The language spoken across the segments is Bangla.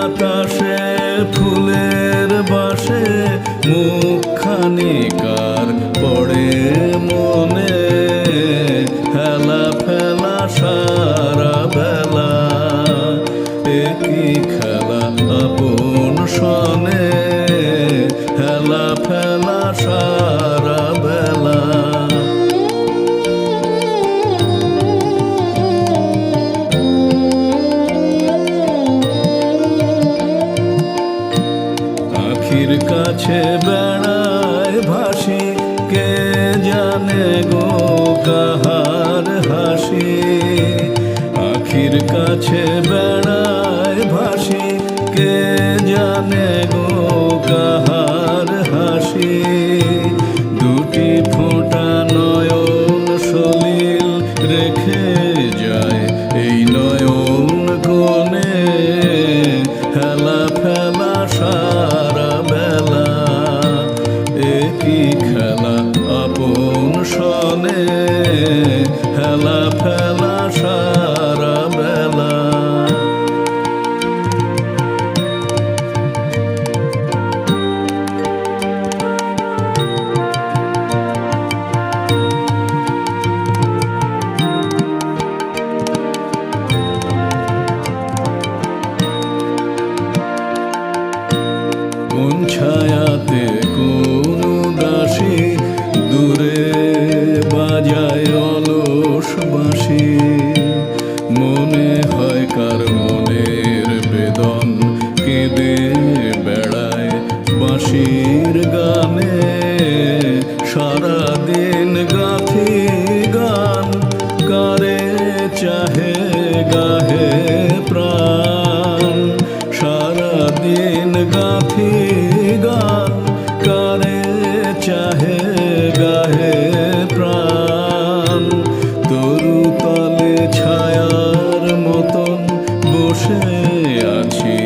বাতাসে ফুলের বাসে মুখখানি কার পড়ে মনে? হেলা ফেলা, সারা বেলা একই খেলা আপন সনে হেলা ফেলা, সারা কাছে বেড়ায় ভাসি কে জানে গো কাহার হাসি? আখির কাছে বেড়ায় সনে বাঁশি মনে হয় কার মনের বেদন কেঁদে বেড়ায় বাঁশির বসে আছি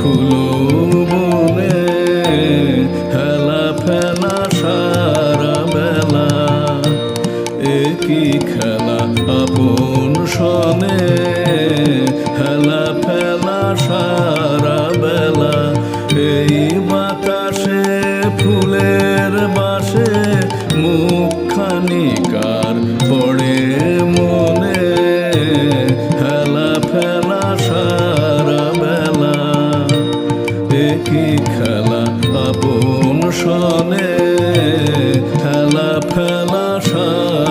ফুলো বনে হেলা ফেলা, সারা বেলা। একই খেলা, আপন সনে হেলা ফেলা, সারা বেলা। এই বাতাসে ফুলের খেলা আপন সনে খেলা ফেলা সা